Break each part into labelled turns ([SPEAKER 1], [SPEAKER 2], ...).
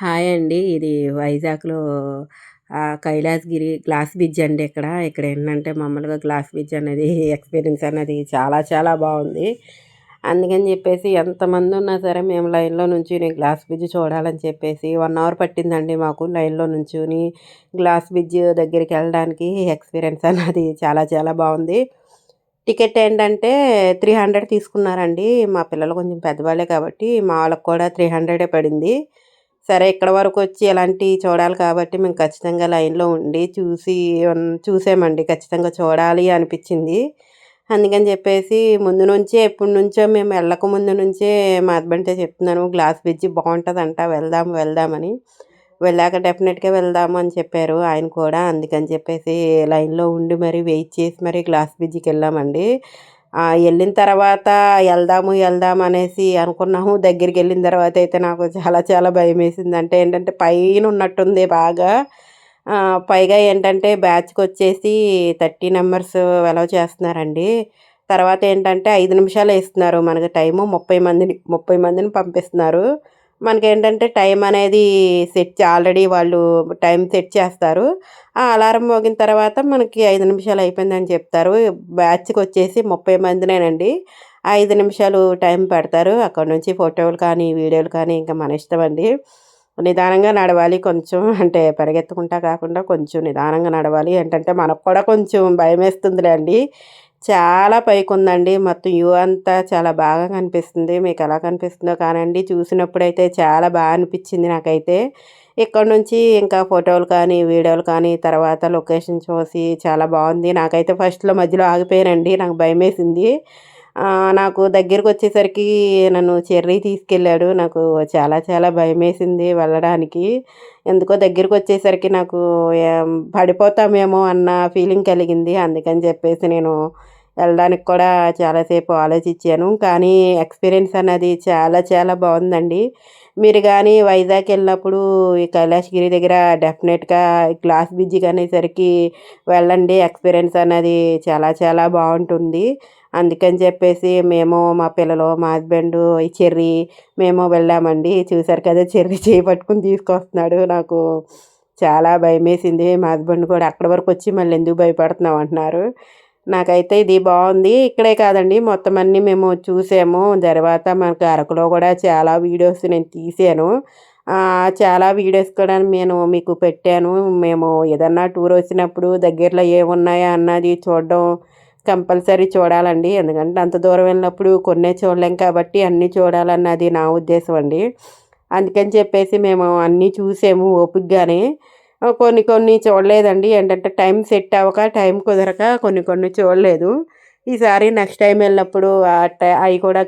[SPEAKER 1] Hi అండి. ఇది వైజాగ్‌లో కైలాసగిరి గ్లాస్ బ్రిడ్జ్ అండి ఇక్కడ. ఇక్కడ ఏంటంటే మామూలుగా గ్లాస్ బ్రిడ్జ్ అనేది ఎక్స్‌పీరియన్స్ అనేది చాలా చాలా బాగుంది అందుకని చెప్పేసి ఎంతమంది ఉన్నా సరే మేము లైన్‌లో నుంచొని గ్లాస్ బ్రిడ్జ్ చూడాలని చెప్పేసి వన్ అవర్ పట్టిందండి మాకు లైన్‌లో నుంచొని గ్లాస్ బ్రిడ్జ్ దగ్గరికి వెళ్ళడానికి ఎక్స్‌పీరియన్స్ అన్నది చాలా చాలా బాగుంది టికెట్ ఏంటంటే 300 తీసుకున్నారండి. మా పిల్లలు కొంచెం పెద్దవాళ్ళే కాబట్టి మా వాళ్ళకి కూడా 300 పడింది. సరే ఇక్కడ వరకు వచ్చి ఇలాంటియి చూడాలి కాబట్టి మేము ఖచ్చితంగా లైన్‌లో ఉండి చూసి చూసామండి. ఖచ్చితంగా చూడాలి అనిపించింది అందుకని చెప్పేసి ముందు నుంచే ఎప్పటి నుంచో మేము వెళ్ళక ముందు నుంచే మా హస్బెండ్‌తో చెప్తున్నాను గ్లాస్ బ్రిడ్జ్ బాగుంటుంది వెళ్దాం వెళ్దాం వెళ్దామని వెళ్ళాక డెఫినెట్‌గా వెళ్దాము అని చెప్పారు ఆయన కూడా. అందుకని చెప్పేసి లైన్‌లో ఉండి మరి వెయిట్ చేసి మరి గ్లాస్ బ్రిడ్జికి వెళ్ళామండి వెళ్ళిన తర్వాత వెళ్దాము వెళ్దాము అనేసి అనుకున్నాము. దగ్గరికి వెళ్ళిన తర్వాత అయితే నాకు చాలా చాలా భయమేసింది. అంటే ఏంటంటే పైన ఉన్నట్టుంది బాగా. పైగా ఏంటంటే బ్యాచ్‌కొచ్చేసి 30 నంబర్స్ అలౌ చేస్తున్నారండి. తర్వాత ఏంటంటే ఐదు నిమిషాలు ఇస్తున్నారు. మనకు టైము 30 మందిని 30 మందిని పంపిస్తున్నారు. మనకేంటంటే టైం అనేది సెట్ ఆల్రెడీ వాళ్ళు టైం సెట్ చేస్తారు. ఆ అలారం మోగిన తర్వాత మనకి ఐదు నిమిషాలు అయిపోయిందని చెప్తారు. బ్యాచ్కి వచ్చేసి ముప్పై మందినేనండి. ఐదు నిమిషాలు టైం పెడతారు. అక్కడి నుంచి ఫోటోలు కానీ, వీడియోలు కానీ ఇంకా మన ఇష్టం అండి నిదానంగా నడవాలి కొంచెం. అంటే పరిగెత్తుకుంటా కాకుండా కొంచెం నిదానంగా నడవాలి. ఏంటంటే మనకు కూడా కొంచెం భయమేస్తుందిలేండి. చాలా పైకుందండి. మొత్తం వ్యూ అంతా చాలా బాగా కనిపిస్తుంది. మీకు ఎలా కనిపిస్తుందో కానండి. చూసినప్పుడైతే చాలా బాగా అనిపించింది నాకైతే. ఇక్కడ నుంచి ఇంకా ఫోటోలు కానీ, వీడియోలు కానీ, తర్వాత లొకేషన్ చూసి చాలా బాగుంది నాకైతే ఫస్ట్‌లో మధ్యలో ఆగిపోయానండి. నాకు భయమేసింది. నాకు దగ్గరకొచ్చేసరికి నన్ను చెర్రీ తీసుకెళ్ళాడు. నాకు చాలా చాలా భయమేసింది వెళ్ళడానికి. ఎందుకో దగ్గరకొచ్చేసరికి నాకు పడిపోతామేమో అన్న ఫీలింగ్ కలిగింది. అందుకని చెప్పేసి నేను వెళ్ళడానికి కూడా చాలాసేపు ఆలోచించాను కానీ ఎక్స్‌పీరియన్స్ అన్నది చాలా చాలా బాగుందండి మీరు కానీ వైజాగ్ వెళ్ళినప్పుడు ఈ కైలాసగిరి దగ్గర డెఫినెట్‌గా గ్లాస్ బ్రిడ్జ్‌కి అనేసరికి వెళ్ళండి. ఎక్స్‌పీరియన్స్ అనేది చాలా చాలా బాగుంటుంది అందుకని చెప్పేసి మేము, మా పిల్లలు, మా హస్బెండ్ ఈ చెర్రీ మేము వెళ్ళామండి. చూసారు కదా! చెర్రీ చేయి పట్టుకుని తీసుకొస్తున్నాడు. నాకు చాలా భయమేసింది. మా హస్బెండ్ కూడా అక్కడి వరకు వచ్చి మళ్ళీ ఎందుకు భయపడుతున్నాం అంటున్నారు. నాకైతే ఇది బాగుంది ఇక్కడే కాదండి మొత్తం అన్నీ మేము చూసాము. తర్వాత మనకు అరకులో కూడా చాలా వీడియోస్ నేను తీసాను చాలా వీడియోస్ కూడా నేను మీకు పెట్టాను. మేము ఏదన్నా టూర్ వచ్చినప్పుడు దగ్గరలో ఏమున్నాయా అన్నది చూడడం కంపల్సరీ చూడాలండి. ఎందుకంటే అంత దూరం వెళ్ళినప్పుడు కొన్నే చూడలేం కాబట్టి అన్నీ చూడాలన్నది నా ఉద్దేశం అండి. అందుకని చెప్పేసి మేము అన్నీ చూసాము ఓపికగానే. కొన్ని కొన్ని చూడలేదండి. ఏంటంటే టైం సెట్ అవ్వక, టైం కుదరక కొన్ని కొన్ని చూడలేదు. ఈసారి నెక్స్ట్ టైం వెళ్ళినప్పుడు అవి కూడా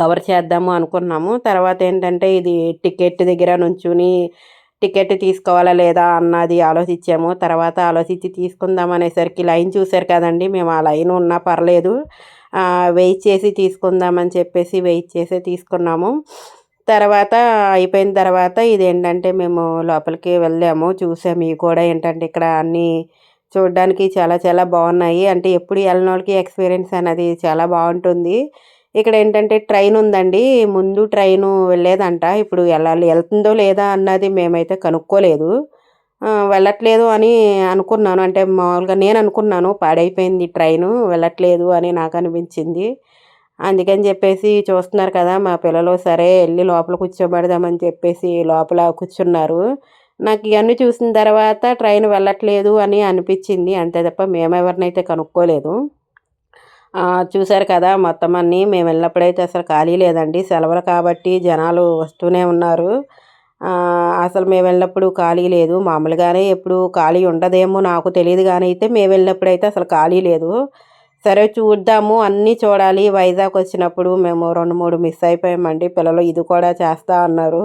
[SPEAKER 1] కవర్ చేద్దాము అనుకున్నాము. తర్వాత ఏంటంటే ఇది టికెట్ దగ్గర నుంచొని టికెట్ తీసుకోవాలా లేదా అన్నది ఆలోచించాము తర్వాత ఆలోచించి తీసుకుందాం అనేసరికి లైన్ చూశారు కదండి మేము ఆ లైన్ ఉన్నా పర్లేదు. వెయిట్ చేసి తీసుకుందాం అని చెప్పేసి వెయిట్ చేసే తీసుకున్నాము. తర్వాత అయిపోయిన తర్వాత ఇదేంటంటే మేము లోపలికి వెళ్ళాము. చూసాము. ఇవి కూడా ఏంటంటే ఇక్కడ అన్నీ చూడడానికి చాలా చాలా బాగున్నాయి అంటే ఎప్పుడు ఎళ్ళనోళ్ళకి ఎక్స్‌పీరియన్స్ అనేది చాలా బాగుంటుంది ఇక్కడ ఏంటంటే ట్రైన్ ఉందండి. ముందు ట్రైను వెళ్ళేదంట. ఇప్పుడు వెళ్ళాలి వెళ్తుందో లేదా అన్నది మేమైతే కనుక్కోలేదు. వెళ్ళట్లేదు అని అనుకున్నాను. అంటే మామూలుగా నేను అనుకున్నాను పాడైపోయింది ట్రైను వెళ్ళట్లేదు అని నాకు అనిపించింది అందుకని చెప్పేసి చూస్తున్నారు కదా! మా పిల్లలు సరే వెళ్ళి లోపల కూర్చోబెడదామని చెప్పేసి లోపల కూర్చున్నారు. నాకు ఇవన్నీ చూసిన తర్వాత ట్రైన్ వెళ్ళట్లేదు అని అనిపించింది అంతే తప్ప మేమెవరినైతే కనుక్కోలేదు. చూశారు చూసారు కదా! మొత్తం అన్నీ మేము వెళ్ళినప్పుడైతే అసలు ఖాళీ లేదండి. సెలవులు కాబట్టి జనాలు వస్తూనే ఉన్నారు. అసలు మేము వెళ్ళినప్పుడు ఖాళీ లేదు. మామూలుగానే ఎప్పుడు ఖాళీ ఉండదేమో నాకు తెలియదు కానీ అయితే మేము వెళ్ళినప్పుడైతే అసలు ఖాళీ లేదు. సరే చూద్దాము అన్నీ చూడాలి. వైజాగ్ వచ్చినప్పుడు మేము 2, 3 మిస్ అయిపోయామండి. పిల్లలు ఇది కూడా చేస్తా అన్నారు.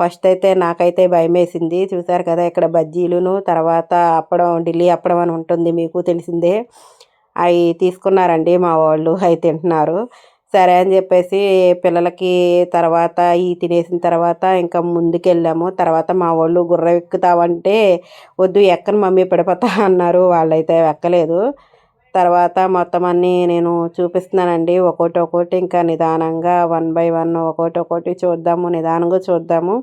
[SPEAKER 1] ఫస్ట్ అయితే నాకైతే భయమేసింది. చూసారు కదా! ఇక్కడ బజ్జీలును తర్వాత అప్పడం ఢిల్లీ అప్పడం అని ఉంటుంది మీకు తెలిసిందే. అవి తీసుకున్నారండి మా వాళ్ళు అవి తింటున్నారు. సరే అని చెప్పేసి పిల్లలకి తర్వాత ఈ తినేసిన తర్వాత ఇంకా ముందుకెళ్ళాము. తర్వాత మా వాళ్ళు గుర్ర ఎక్కుతావంటే వద్దు ఎక్కను మమ్మీ పడిపోతా అన్నారు. వాళ్ళైతే ఎక్కలేదు. తర్వాత మొత్తం అన్నీ నేను చూపిస్తున్నానండి. ఒకటి ఒకటి ఇంకా నిదానంగా వన్ బై వన్ ఒకటి ఒకటి చూద్దాము. నిదానంగా చూద్దాము.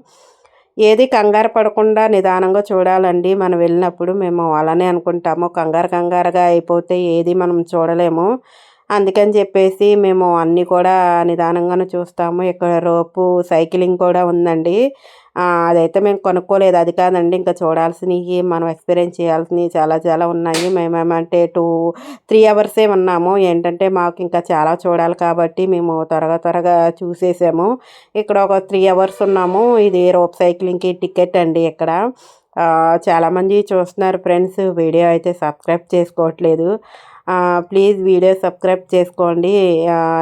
[SPEAKER 1] ఏది కంగారు పడకుండా నిదానంగా చూడాలండి మనం వెళ్ళినప్పుడు మేము అలానే అనుకుంటాము కంగారు కంగారుగా అయిపోతే ఏది మనం చూడలేము అందుకని చెప్పేసి మేము అన్నీ కూడా నిదానంగానే చూస్తాము ఇక్కడ రోపు సైక్లింగ్ కూడా ఉందండి అదైతే మేము కొనుక్కోలేదు. అది కాదండి ఇంకా చూడాల్సినవి మనం ఎక్స్పీరియన్స్ చేయాల్సినవి చాలా చాలా ఉన్నాయి. మేమేమంటే టూ త్రీ అవర్సే ఉన్నాము. ఏంటంటే మాకు ఇంకా చాలా చూడాలి కాబట్టి మేము త్వరగా త్వరగా చూసేసాము. ఇక్కడ ఒక త్రీ అవర్స్ ఉన్నాము. ఇది రోప్ సైక్లింగ్కి టికెట్ అండి ఇక్కడ. చాలామంది చూస్తున్నారు ఫ్రెండ్స్ వీడియో అయితే సబ్స్క్రైబ్ చేసుకోవట్లేదు. ప్లీజ్ వీడియో సబ్స్క్రైబ్ చేసుకోండి.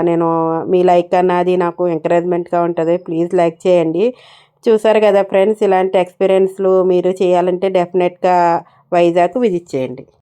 [SPEAKER 1] నేను మీ లైక్ అన్నది నాకు ఎంకరేజ్మెంట్గా ఉంటుంది. ప్లీజ్ లైక్ చేయండి. చూసారు కదా ఫ్రెండ్స్ ఇలాంటి ఎక్స్పీరియన్స్లు మీరు చేయాలంటే డెఫినెట్గా వైజాగ్ విజిట్ చేయండి.